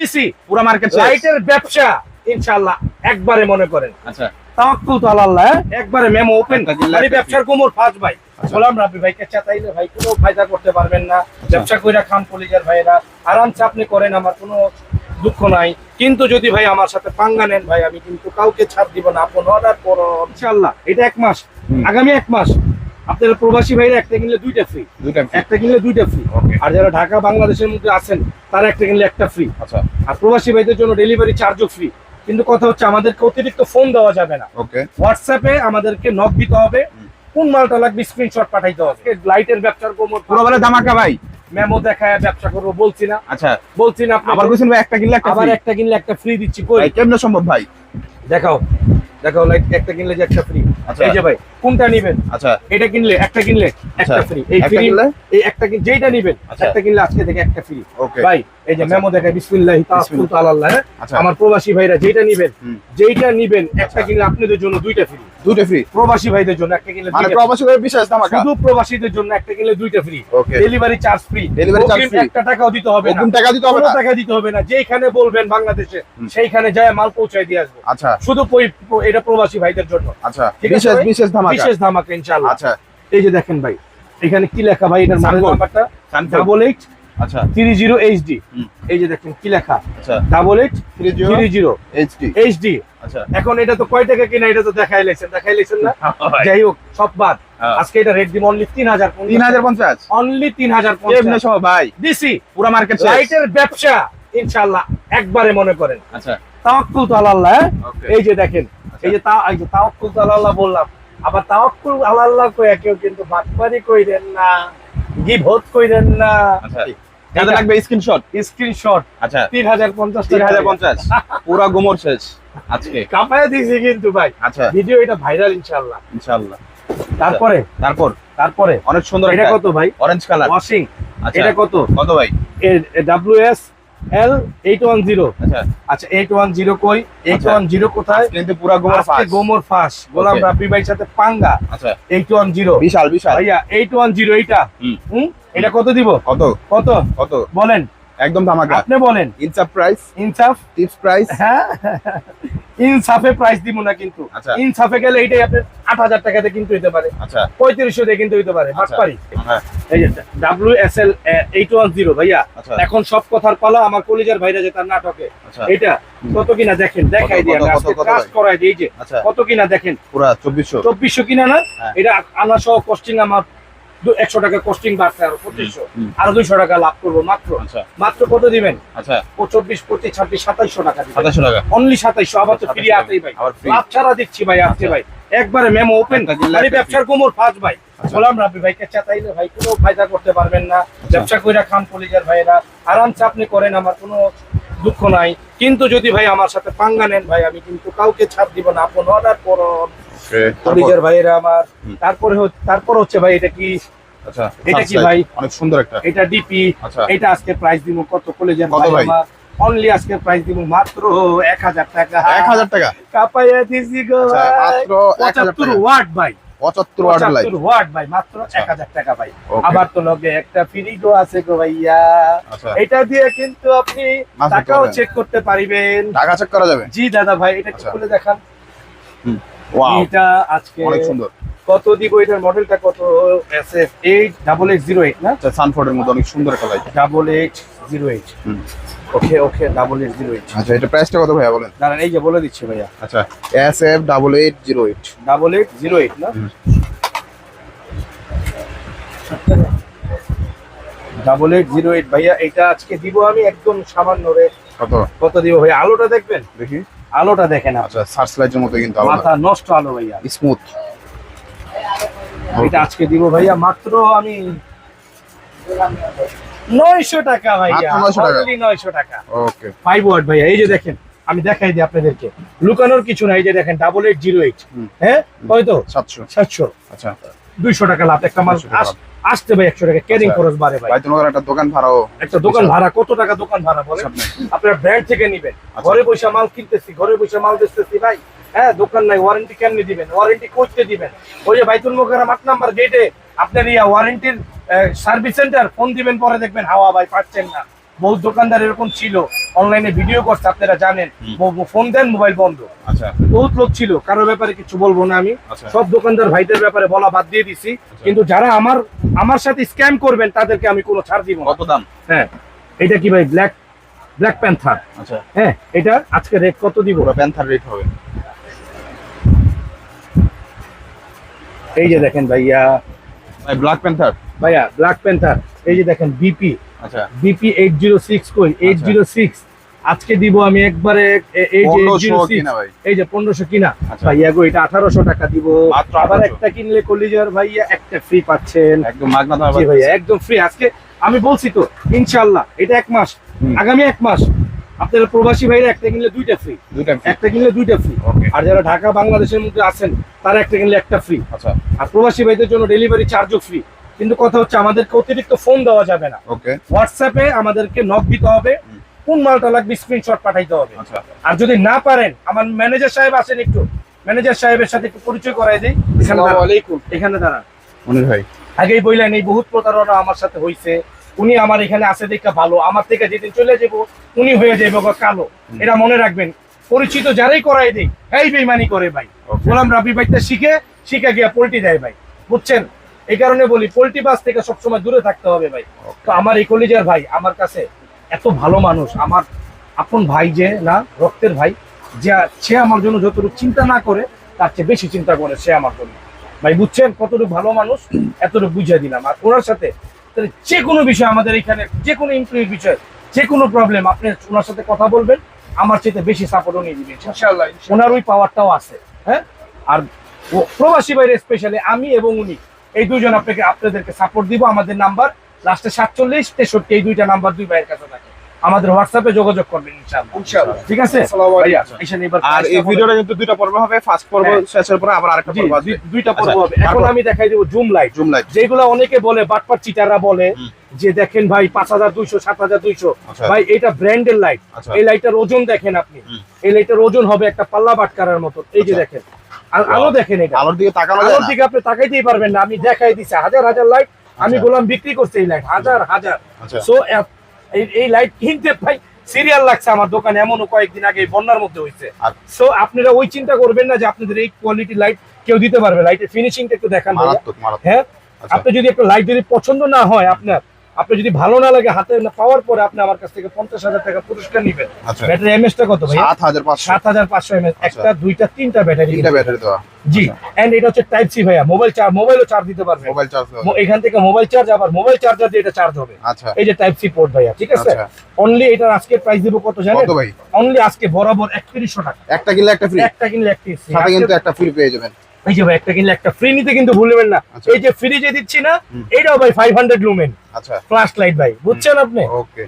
দিছি পুরো মার্কেট লাইটের ব্যবসা ইনশাআল্লাহ একবারে মনে করেন। আচ্ছা। তাওয়াক্কুল তো আল্লাহ হ্যাঁ? একবারে মেমো ওপেন মানে ব্যবসার কোমর ফাঁস ভাই। গোলাম রাব্বি ভাইকে চাতাইলে ভাই কোনো ফায়দা করতে পারবেন না। ব্যবসা কইরা খান কলিজার ভাইরা আরামসে আপনি করেন আমার কোনো দুঃখ নাই। কিন্তু যদি ভাই আমার সাথে পাঙ্গা নেন ভাই আমি কিন্তু কাউকে ছাড় দিব না। আপন অর্ডার করো ইনশাআল্লাহ। এটা এক মাস। আগামী এক মাস। আপনার প্রবাসী ভাইরা একটা কিনলে দুইটা ফ্রি দুইটা একটা কিনলে দুইটা ফ্রি. আর যারা ঢাকা বাংলাদেশের মধ্যে আছেন তারা একটা কিনলে একটা ফ্রি আচ্ছা। আর প্রবাসী ভাইদের জন্য ডেলিভারি চার্জও ফ্রি কিন্তু কথা হচ্ছে আমাদেরকে অতিরিক্ত ফোন দেওয়া যাবে না। ওকে হোয়াটসঅ্যাপে আমাদেরকে নক দিতে হবে। কোন মালটা লাগবে স্ক্রিনশট পাঠাইতে হবে। লাইটের ব্যবসার কোমর পুরো বলে ধামাকা ভাই। মেমো দেখায় ব্যবসা করব বলছি না। আচ্ছা। বলছি না আবার আবার বলছেন ভাই একটা কিনলে একটা আবার একটা কিনলে একটা ফ্রি দিচ্ছি কই? কেমনে সম্ভব ভাই? দেখাও। দেখাও লাইট একটা কিনলে যে একটা ফ্রি আচ্ছা। এই যে ভাই কোনটা নিবেন? আচ্ছা। এটা কিনলে একটা কিনলে একটা আচ্ছা। ফ্রি এই ফ্রি এই একটা যেইটা নিবেন আচ্ছা। একটা কিনলে আজকে থেকে একটা ফ্রি ওকে ভাই এই যে আচ্ছা। মেমো বিসমিল্লাহি তাআলা তাআলা আচ্ছা। আমার প্রবাসী ভাইরা যেটা নিবেন। যেইটা নিবেন একটা কিনলে আপনাদের জন্য দুইটা ফ্রি দুটো ফ্রি প্রবাসী ভাইদের জন্য একটা কিনলে মানে দুইটা। প্রবাসী করে বিশেষ ধামাকা। শুধু প্রবাসীদের জন্য একটা কিনলে দুইটা free. Delivery charge free Delivery charge free। একটা টাকাও দিতে হবে না। টাকা দিতে হবে না। টাকা দিতে হবে না। যেখানে বলবেন বাংলাদেশে সেইখানে যায় মাল পৌঁছায় দিয়ে আসবে। আচ্ছা। শুধু এটা প্রবাসী ভাইদের জন্য। আচ্ছা। বিশেষ বিশেষ ধামাকা। বিশেষ ধামাকা ইনশাআল্লাহ। আচ্ছা। এই যে দেখেন ভাই এখানে কি লেখা ভাই? এটার মডেল নাম্বারটা? ডাবল এইট আচ্ছা। Three zero HD. এই যে দেখেন কি লেখা? আচ্ছা। Double eight three zero HD HD আচ্ছা। এখন এটা তো কয় টাকা কিনা এটা তো দেখাই লেছেন দেখাই লেছেন না? যাই হোক সব বাদ। হ্যাঁ। আজকে এটা রেট দিব অনলি তিন হাজার তিন হাজার পঞ্চাশ? অনলি তিন হাজার সহ ভাই। দিছি। পুরো মার্কেট লাইটের ব্যবসা ইনশাআল্লাহ একবারে মনে করেন। আচ্ছা। তাওয়াক্কুল তো আল্লাহ হ্যাঁ? এই যে দেখেন এই যে তা এই যে তাওয়াক্কুল তো আল্লাহ বললাম। আবার তাওয়াক্কুল আল্লাহ আল্লাহ কইয়া কেউ কিন্তু বাটপারি কইরেন না গিভত কইরেন না। আচ্ছা যাদের লাগবে স্ক্রিনশট? স্ক্রিনশট। আচ্ছা তিন হাজার পঞ্চাশ তিন হাজার পঞ্চাশ। পুরো গোমর শেষ আজকে। কাপায় দিছি কিন্তু ভাই। আচ্ছা। ভিডিও এটা ভাইরাল ইনশাআল্লাহ। ইনশাআল্লাহ। তারপরে? তারপর? তারপরে? অনেক সুন্দর এটা কত ভাই? অরেঞ্জ কালার ওয়াশিং আচ্ছা এটা কত? কত ভাই? W S L eight one zero আচ্ছা। আচ্ছা এইট ওয়ান জিরো কই? এইট। ওয়ান জিরো কোথায়? কিন্তু পুরো গোমর ফাঁস। গোমর ফাঁস। গোলাম রাফি রাব্বি ভাইয়ের সাথে পাঙ্গা। আচ্ছা। এইট ওয়ান জিরো বিশাল বিশাল। ভাইয়া এইট ওয়ান জিরো এইটা। হুম। হুম? এটা কত দিব? কত? কত? কত? বলেন। একদম ধামাকা। আপনি বলেন। ইনসাফ প্রাইস? ইনসাফ? Tips price? হ্যাঁ। ইনসাফে প্রাইস দিব না কিন্তু। আচ্ছা। ইনসাফে গেলে এইটাই আপনার আট হাজার টাকাতে কিন্তু হইতে পারে। আচ্ছা। পঁয়ত্রিশশো দিয়ে কিন্তু হইতে পারে আচ্ছা। বাটপারি। হ্যাঁ। এই W S L eight one zero ভাইয়া। এখন সব কথার পালা আমার কলিজার ভাইরা যে তার নাটকে। এটা কত কিনা দেখেন দেখাই দিয়ে কত, কাজ করাই যে কিনা দেখেন। পুরা চব্বিশশো। চব্বিশশো কিনা না হ্যাঁ। এটা আনা সহ কস্টিং আমার একশো টাকা কস্টিং বাড়ছে আরও পঁচিশশো। আরও দুইশো টাকা লাভ করব মাত্র। আচ্ছা। মাত্র কত দিবেন? আচ্ছা। ও চব্বিশ পঁচিশ ছাব্বিশ সাতাইশশো টাকা সাতাশশো টাকা। অনলি সাতাইশশো আবার তো ফ্রি 2700 ভাই। আবার free। লাভ ছাড়া দিচ্ছি ভাই আজকে আচ্ছা। ভাই। একবারে মেমো ওপেন মানে ব্যবসার কোমর ফাঁস ভাই। আচ্ছা। গোলাম রাব্বি ভাইকে চাতাইলে ভাই কোনো ফায়দা করতে পারবেন না। ব্যবসা কইরা খান কলিজার ভাইরা আরামসে আপনি করেন আমার কোনো দুঃখ নাই। কিন্তু যদি ভাই আমার সাথে পাঙ্গা নেন ভাই আমি কিন্তু কাউকে ছাড় দিব না। আপন অর্ডার করুন কলিজার ভাইরা আমার। তারপরে তারপর হচ্ছে ভাই এটা কি আচ্ছা এটা কি ভাই? অনেক সুন্দর একটা। এটা ডিপি আচ্ছা। এটা আজকে প্রাইস দিব কত কলেজের ভাই? আমার অনলি আজকে প্রাইস দিব মাত্র এক হাজার টাকা। এক হাজার টাকা? কাপাইয়া দিছি গো আচ্ছা, ভাই। মাত্র এক হাজার পঁচাত্তর টাকা ওয়াট ভাই। পঁচাত্তর ওয়াট লাইট পঁচাত্তর ওয়াট ভাই মাত্র আচ্ছা। এক হাজার টাকা ভাই। আবার তো লগে একটা ফ্রি গো আছে গো ভাইয়া। আচ্ছা। এটা দিয়ে কিন্তু আপনি টাকাও চেক করতে পারিবেন। টাকা চেক করা যাবে? জি দাদা ভাই এটা আচ্ছা। খুলে দেখান। ওয়াও এটা আজকে অনেক সুন্দর। কত দিব? এটার মডেলটা কত? S F eight double eight zero eight না সানফোর্ডের মধ্যে অনেক সুন্দর একটা light double eight zero eight okay okay double eight zero eight আচ্ছা এটা প্রাইসটা কত ভাইয়া বলেন? দাঁড়ান এই যে বলে দিচ্ছি ভাইয়া। আচ্ছা S F double eight zero eight double eight zero eight না। ডাবল এইট জিরো এইট ভাইয়া এটা আজকে দিব আমি একদম সামান্য রেট কত? কত দিব ভাইয়া? আলোটা দেখবেন? দেখি। আলোটা দেখেন। আচ্ছা সার্চ লাইটের মতো কিন্তু মাথা নষ্ট আলো ভাইয়া। স্মুথ এটা আজকে দিব ভাইয়া মাত্র আমি নয়শো টাকা ভাইয়া। মাত্র 900 টাকা? নয়শো টাকা। ওকে ফাইভ ওয়াট ভাইয়া এই যে দেখেন আমি দেখাই দিই আপনাদেরকে। লুকানোর কিছু নাই এই যে দেখেন ডাবল এইট জিরো এইট। হ্যাঁ? হয়তো সাতশো। সাতশো। আচ্ছা। দুইশো টাকা লাভ একটা মানুষ 200 টাকা আস- আসতে ভাই একশো টাকা ক্যারিং আচ্ছা। খরচ বাড়ে ভাই। তোমার একটা দোকান ভাড়াও। একটা দোকান ভাড়া কত টাকা দোকান ভাড়া বলে আপনার ব্র্যান্ড থেকে নিবেন। আচ্ছা। ঘরে বসে মাল কিনতেছি ঘরে বসে মাল বেচতেছি ভাই। হ্যাঁ দোকান নাই ওয়ারেন্টি কেমনি দিবেন? ওয়ারেন্টি করতে দিবেন। ওই যে বাইতুল আট নাম্বার গেটে আপনার ইয়া ওয়ারেন্টির সার্ভিস সেন্টার ফোন দিবেন পরে দেখবেন হাওয়া ভাই পাচ্ছেন না। বহুত দোকানদার এরকম ছিল অনলাইনে ভিডিও করছে আপনারা জানেন। ফোন দেন মোবাইল বন্ধ। আচ্ছা। বহুত লোক ছিল কারও ব্যাপারে কিছু বলব না আমি। আচ্ছা। সব দোকানদার ভাইদের ব্যাপারে বলা বাদ দিয়ে দিছি। কিন্তু যারা আমার আমার সাথে স্ক্যাম করবেন তাদেরকে আমি কোনো ছাড় দিব কত দাম? হ্যাঁ। এটা কি ভাই ব্ল্যাক ব্ল্যাক প্যান্থার আচ্ছা। হ্যাঁ এটা আজকে রেট কত দিব? প্যান্থার রেট হবে। এই যে দেখেন ভাইয়া। ভাই ব্ল্যাক প্যান্থার ভাইয়া ব্ল্যাক প্যান্থার এই যে দেখেন বিপি আচ্ছা। বিপি এইট জিরো সিক্স কই? এইট জিরো সিক্স আজকে দিব আমি একবারে এই যে 806 কিনা ভাই। এই যে পনেরোশো কিনা। আচ্ছা। ভাইয়া গো এটা আঠারোশো টাকা দিব। আবার একটা কিনলে কলিজার ভাইয়া একটা ফ্রি পাচ্ছেন। একদম ভাইয়া একদম ফ্রি আজকে আমি বলছি তো ইনশাল্লাহ এটা এক মাস। আগামী এক মাস। আপনারা প্রবাসী ভাইরা একটা কিনলে দুইটা ফ্রি। একটা কিনলে দুইটা ফ্রি আর যারা ঢাকা বাংলাদেশের মধ্যে আছেন তারা একটা কিনলে একটা ফ্রি আচ্ছা। আর প্রবাসী ভাইদের জন্য ডেলিভারি চার্জও ফ্রি কিন্তু কথা হচ্ছে আমাদেরকে অতিরিক্ত ফোন দেওয়া যাবে না। ওকে হোয়াটসঅ্যাপে আমাদেরকে নক দিতে হবে। কোন মালটা লাগবে স্ক্রিনশট পাঠাইতে হবে। আচ্ছা। আর যদি না পারেন আমার ম্যানেজার সাহেব আছেন একটু ম্যানেজার সাহেবের সাথে একটু পরিচয় করাই দিই। এখানে দাঁড়ান। এখানে দাঁড়ান। মনির ভাই। আগেই বললেন এই বহুত প্রতারণা আমার সাথে হয়েছে উনি আমার এখানে আছে দেখে ভালো আমার থেকে যেদিন চলে যাব উনি হয়ে যাবে গো কালো। এটা মনে রাখবেন পরিচিত যারাই করাই দেই এই বেইমানি করে ভাই. গোলাম রাবি ভাইটা শিখে শিখে গিয়া পোল্টি দেয় ভাই। বুঝছেন? এই কারণে বলি পোল্টি বাস থেকে সবসময় দূরে থাকতে হবে ভাই। তো আমার এই কলিজার ভাই আমার কাছে এত ভালো মানুষ আমার আপন ভাই যে না রক্তের ভাই যে সে আমার জন্য যতটুকু চিন্তা না করে তার চেয়ে বেশি চিন্তা করে সে আমার জন্য। ভাই বুঝছেন কতটুকু ভালো মানুষ? এতটুকু বুঝিয়ে দিলাম। আর ওনার সাথে তাহলে যে কোনো বিষয় আমাদের এখানে যে কোনো ইমপ্লুয়ের বিষয় যে কোনো প্রবলেম আপনি ওনার সাথে কথা বলবেন আমার চেয়ে বেশি সাপোর্ট উনি দিবেন। ওনার ওই পাওয়ারটাও আছে হ্যাঁ? আর প্রবাসী বাইরে স্পেশালি আমি এবং উনি এই দুজন আপনাকে আপনাদেরকে সাপোর্ট দিব। আমাদের নাম্বার লাস্টে সাতচল্লিশ তেষট্টি এই দুইটা নাম্বার দুই ভাইয়ের কাছে থাকে। আমাদের হোয়াটসঅ্যাপে যোগাযোগ করবেন ইনশাআল্লাহ। ইনশাআল্লাহ। ঠিক আছে? আর এই ভিডিওটা কিন্তু দুইটা পর্ব হবে। ফার্স্ট পর্ব হ্যাঁ। শেষের পরে আবার আরেকটা পর্ব আসবে। দুইটা পর্ব আচ্ছা, হবে। এখন আমি দেখাই দেবো জুম লাইট জুম লাইট যেগুলো অনেকে বলে বাটপার চিটাররা বলে যে দেখেন ভাই পাঁচ হাজার দুইশো সাত হাজার দুইশো। আচ্ছা। ভাই এটা ব্র্যান্ডের লাইট আচ্ছা। এই লাইটের ওজন দেখেন আপনি। এই লাইটের ওজন হবে একটা পাল্লা বাটকারার মতো। এই যে। দেখেন। আলো দেখেন এটা। আলোর দিকে তাকানো আলোর দিকে আপনি তাকাইতেই পারবেন না। আমি দেখাই দিছি। হাজার হাজার লাইট আমি আচ্ছা। গোলাম বিক্রি করছি এই লাইট হাজার হাজার। আচ্ছা। সো এই লাইট কিনতে ভাই সিরিয়াল লাগছে আমার দোকানে। এমনও কয়েকদিন আগে বন্যার মধ্যে হয়েছে সো আপনারা ওই চিন্তা করবেন না যে আপনাদের এই কোয়ালিটি লাইট কেউ দিতে পারবে। লাইটের ফিনিশিংটা একটু দেখান হ্যাঁ? আচ্ছা। আপনি যদি একটা লাইট যদি পছন্দ না হয় আপনার আপনি যদি ভালো না লাগে হাতে পাওয়ার পরে আপনি আমার কাছ থেকে পঞ্চাশ হাজার টাকা পুরস্কার নিবেন। আচ্ছা। ব্যাটারি এমএস টা কত ভাই? সাত হাজার পাঁচশো। এমএস একটা দুইটা তিনটা ব্যাটারি ব্যাটারি দেওয়া। জি। এন্ড এটা হচ্ছে টাইপ সি ভাইয়া। মোবাইল চার্জ মোবাইলও চার্জ দিতে পারবে মোবাইল চার্জ এখান থেকে মোবাইল চার্জ আবার মোবাইল চার্জার দিয়ে এটা চার্জ হবে। আচ্ছা। এই যে টাইপ সি পোর্ট ভাইয়া ঠিক আছে? আচ্ছা। অনলি এটার আজকে প্রাইস দিব কত জানেন? কত ভাই? অনলি আজকে বরাবর একত্রিশশো টাকা। একটা কিনলে একটা ফ্রি একটা কিনলে একত্রিশ। সাথে কিন্তু একটা ফ্রি পেয়ে যাবেন। এই যে ভাই একটা কিনলে একটা ফ্রি নিতে কিন্তু ভুলবেন না। আচ্ছা। এই যে ফ্রি যে দিচ্ছি না এটাও ভাই ফাইভ হান্ড্রেড লুমেন আচ্ছা। ফ্লাশ লাইট ভাই বুঝছেন আপনি? ওকে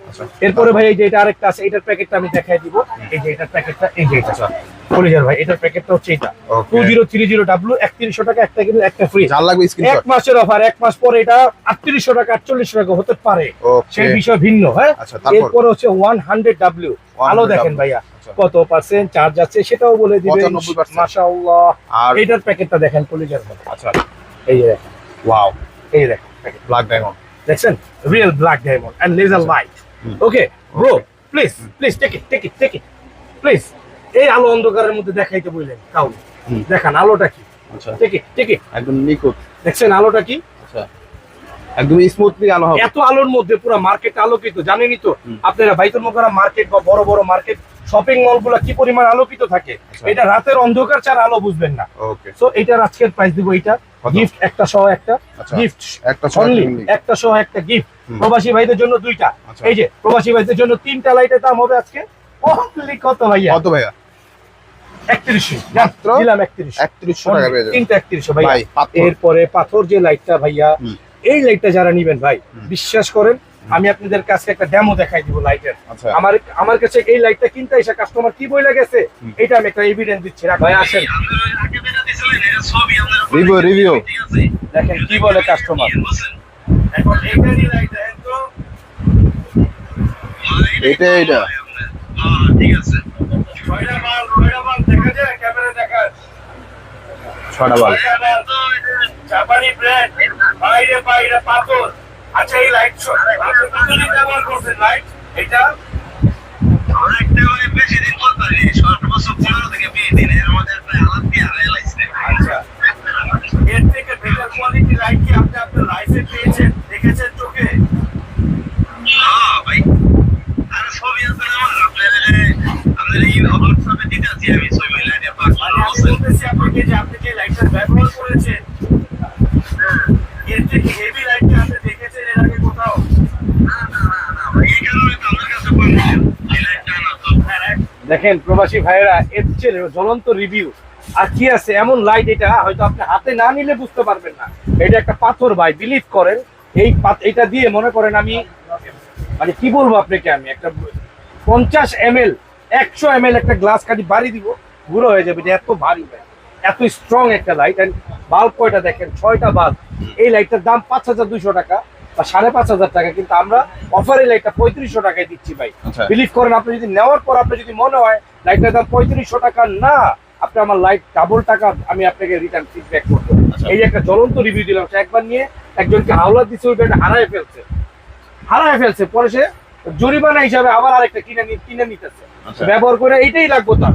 আচ্ছা। এরপরে ভাই এই যে এটা আরেকটা আছে এটার প্যাকেটটা আমি দেখাই দিব। এই যে এটার প্যাকেটটা এই যে এটা। আচ্ছা। কলিজার ভাই এটার প্যাকেটটা হচ্ছে এটা। Two zero three zero W একত্রিশশো টাকা একটা কিন্তু একটা ফ্রি যার লাগবে এক মাসের অফার এক মাস পরে এটা আটত্রিশশো টাকা আটচল্লিশশো টাকা হতে পারে। সেই বিষয় ভিন্ন হ্যাঁ? আচ্ছা, এরপরে হচ্ছে ওয়ান হান্ড্রেড ডাব্লিউ আলো দেখেন ভাইয়া আচ্ছা। কত পার্সেন্ট চার্জ আছে সেটাও বলে দিবেন 95% মাশাআল্লাহ। আর এটার প্যাকেটটা দেখেন কলিজার ভাই। আচ্ছা। এই যে দেখেন। ওয়াও এই দেখেন ব্ল্যাক ডায়মন্ড দেখছেন? Real black diamond and laser light okay bro please please take it take it take it please এই আলো অন্ধকারের মধ্যে দেখাইতে বললেন হুম। দেখান আলোটা কি? আচ্ছা। একদম নিখুঁত। দেখছেন আলোটা কি? আচ্ছা। একদম স্মুথলি আলো হবে। এত আলোর মধ্যে পুরো মার্কেট আলোকিত জানেনই তো? আপনারা বাইতুল মোকাররম মার্কেট বা বড় বড় মার্কেট শপিং মলগুলা কি পরিমাণ আলোকিত থাকে? আচ্ছা। এটা রাতের অন্ধকার ছাড়া আলো বুঝবেন না। ওকে সো এটার আজকের প্রাইস দিব এটা গিফট একটা সহ একটা। গিফট একটা অনলি একটা সহ একটা গিফট প্রবাসী ভাইদের জন্য দুইটা। এই যে প্রবাসী ভাইদের জন্য তিনটা লাইটের দাম হবে আজকে। কত ভাইয়া? কত ভাইয়া? এরপরে পাথর যে লাইটটা ভাইয়া এই লাইটটা যারা নিবেন ভাই বিশ্বাস করেন আমি আপনাদের কাছে একটা ডেমো দেখাই দিব লাইটের। আচ্ছা। আমার আমার কাছে এই লাইটটা কিনতে এসে কাস্টমার কি বই গেছে এটা আমি একটা এভিডেন্স দিচ্ছি। ভাই আসেন। রিভিউ রিভিউ দেখেন কি বলে কাস্টমার এখন এইটারই লাইট দেখেন তো। এইটা এইটা। ছয়টা মাল ছটা বাল। জাপানি ব্র্যান্ড বাইরে বাইরে পাথর। আচ্ছা এই লাইট আপনি কতদিন ব্যবহার করছেন লাইট এটা? অনেকটা বেশি দিন করতে পারি। সর্বোচ্চ পনেরো থেকে বিশ দিন এর মধ্যে প্রায় আলাপ দিয়ে হারাই লাগছে আচ্ছা। এর থেকে বেটার কোয়ালিটি লাইট কি আপনি আপনার লাইফে পেয়েছেন দেখেছেন চোখে হ্যাঁ ভাই আর ছবি আছে না আমার আপনার আপনার এই হোয়াটসঅ্যাপে দিতে আছি আমি ছবি মিলাই দিয়ে পাঁচ মানে আমি বলতেছি আপনাকে যে আপনি যে লাইটটা ব্যবহার করেছেন, এর থেকে হেভি লাইট কি আপনি দেখেছেন এর আগে কোথাও? লাইটটা দেখেন প্রবাসী ভাইয়েরা, এর চেয়ে জ্বলন্ত রিভিউ আর কি আছে, এমন লাইট এটা, হয়তো আপনি হাতে না নিলে বুঝতে পারবেন না। এটা একটা পাথর ভাই বিলিভ করেন, এই এটা দিয়ে মনে করেন আমি মানে কি বলব আপনাকে আমি, একটা পঞ্চাশ এম এল একশো এম এল একটা গ্লাস খালি বাড়ি দিব গুঁড়ো হয়ে যাবে এটা এত ভারী ভাই এত স্ট্রং একটা লাইট বাল্ব কয়টা দেখেন ছয়টা বাল্ব এই লাইটটার দাম পাঁচ হাজার দুইশো টাকা বা সাড়ে পাঁচ হাজার টাকা কিন্তু আমরা অফারে লাইটটা পঁয়ত্রিশশো টাকায় দিচ্ছি ভাই আচ্ছা। বিলিভ করেন আপনি যদি নেওয়ার পর আপনি যদি মনে হয় লাইটটার দাম পঁয়ত্রিশশো টাকা না আপনি আমার লাইট ডাবল টাকা আমি আপনাকে রিটার্ন ফিডব্যাক করব আচ্ছা। এই যে একটা জ্বলন্ত রিভিউ দিলাম সে একবার নিয়ে একজনকে হাওলা দিচ্ছে ওই ব্যাটা হারায় ফেলছে হারায় ফেলছে পরে সে জরিমানা হিসাবে আবার আরেকটা কিনে কিনে নিতেছে আচ্ছা। ব্যবহার করে এইটাই লাগবো তার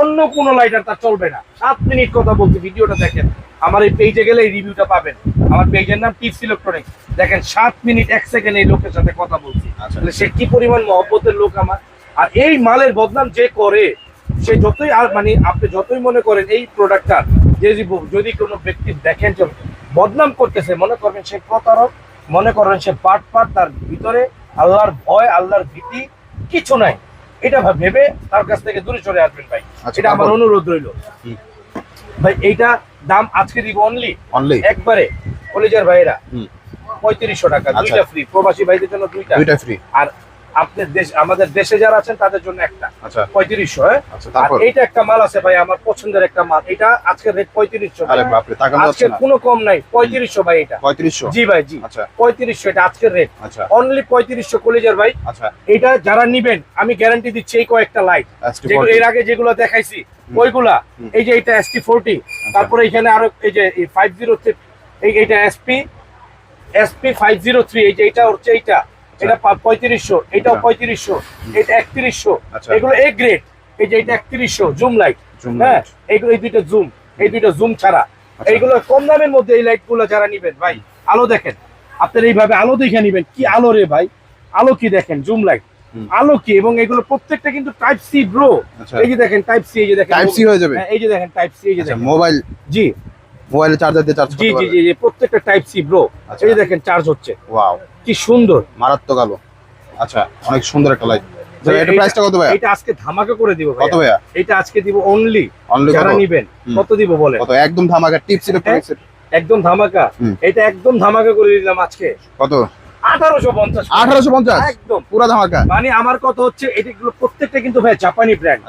অন্য কোনো লাইটার তার চলবে না। সাত মিনিট কথা বলছি ভিডিওটা দেখেন। আমার এই পেজে গেলে এই রিভিউটা পাবেন। আমার পেজের নাম টিপস ইলেকট্রনিক্স দেখেন সাত মিনিট এক সেকেন্ড এই লোকের সাথে কথা বলছি। আচ্ছা। তাহলে সে কি পরিমাণ মহব্বতের লোক আমার। আর এই মালের বদনাম যে করে সে যতই আর মানে আপনি যতই মনে করেন এই প্রোডাক্টটা যদি যদি কোনো ব্যক্তি দেখেন যে বদনাম করতেছে মনে করবেন সে প্রতারক মনে করেন সে পাট পাট তার ভিতরে আল্লাহর ভয় আল্লাহর ভীতি কিছু নাই। এটা ভেবে তার কাছ থেকে দূরে চলে আসবেন ভাই। আচ্ছা, এটা আমার অনুরোধ রইল। ভাই এইটা দাম আজকে দিব অনলি অনলি একবারে। কলেজের ভাইরা। পঁয়ত্রিশশো টাকা আচ্ছা। দুইটা ফ্রি প্রবাসী ভাইদের জন্য দুইটা। দুইটা ফ্রি আর আপনার দেশ আমাদের দেশে যারা আছেন তাদের জন্য একটা। আচ্ছা। পঁয়ত্রিশশো হ্যাঁ? আচ্ছা আর এইটা একটা মাল আছে ভাই আমার পছন্দের একটা মাল। এটা আজকের রেট পঁয়ত্রিশশো আজকের না। কোনো কম নাই পঁয়ত্রিশশো ভাই এটা। পঁয়ত্রিশশো? জি ভাই জি। আচ্ছা। পঁয়ত্রিশশো এটা আজকের রেট আচ্ছা। অনলি পঁয়ত্রিশশো কলেজের ভাই। আচ্ছা। এটা যারা নিবেন আমি গ্যারান্টি দিচ্ছি এই কয়েকটা লাইট যেগুলো এর আগে যেগুলো দেখাইছি ওইগুলা। এই যে এটা এসটি ফোরটি তারপরে এখানে আরও এই যে ফাইভ জিরো এই এইটা SP SP five zero three এই যে এটা হচ্ছে এইটা। এটা পঁয়ত্রিশশো এটাও আচ্ছা। পঁয়ত্রিশশো এটা একত্রিশশো। আচ্ছা। এগুলো এ গ্রেড এই যে এটা একত্রিশশো জুম লাইট হ্যাঁ। এইগুলো এই দুইটা জুম এই দুইটা জুম ছাড়া। আচ্ছা। এইগুলো কম দামের মধ্যে এই লাইটগুলো যারা নিবেন ভাই আলো দেখেন। আপনার এইভাবে আলো দেখে নিবেন কি আলো রে ভাই? আলো কি দেখেন জুম লাইট। আলো কি? এবং এগুলো প্রত্যেকটা কিন্তু টাইপ সি ব্রো। এই যে দেখেন টাইপ সি এই যে দেখেন। টাইপ সি হয়ে যাবে। হ্যাঁ, এই যে দেখেন টাইপ সি এই যে দেখেন। মোবাইল জি। মোবাইলে চার্জার দিয়ে চার্জ জি জি জি প্রত্যেকটা টাইপ সি ব্রো। এই দেখেন চার্জ হচ্ছে। ওয়াও কি সুন্দর। মারাত্মক আলো। আচ্ছা অনেক সুন্দর একটা লাইট এটা প্রাইসটা কত ভাইয়া? এটা আজকে ধামাকা করে দিব কত ভাই এটা আজকে দিব অনলি অনলি যারা কত? কত দিব বলেন? কত? একদম ধামাকা টিপস ইলেকট্রনিক্স একদম ধামাকা। এটা একদম ধামাকা করে দিলাম আজকে। কত? আঠারোশো পঞ্চাশ। আঠারোশো পঞ্চাশ? একদম। পুরা ধামাকা। মানে আমার কথা হচ্ছে এটাগুলো প্রত্যেকটা কিন্তু ভাই জাপানি ব্র্যান্ড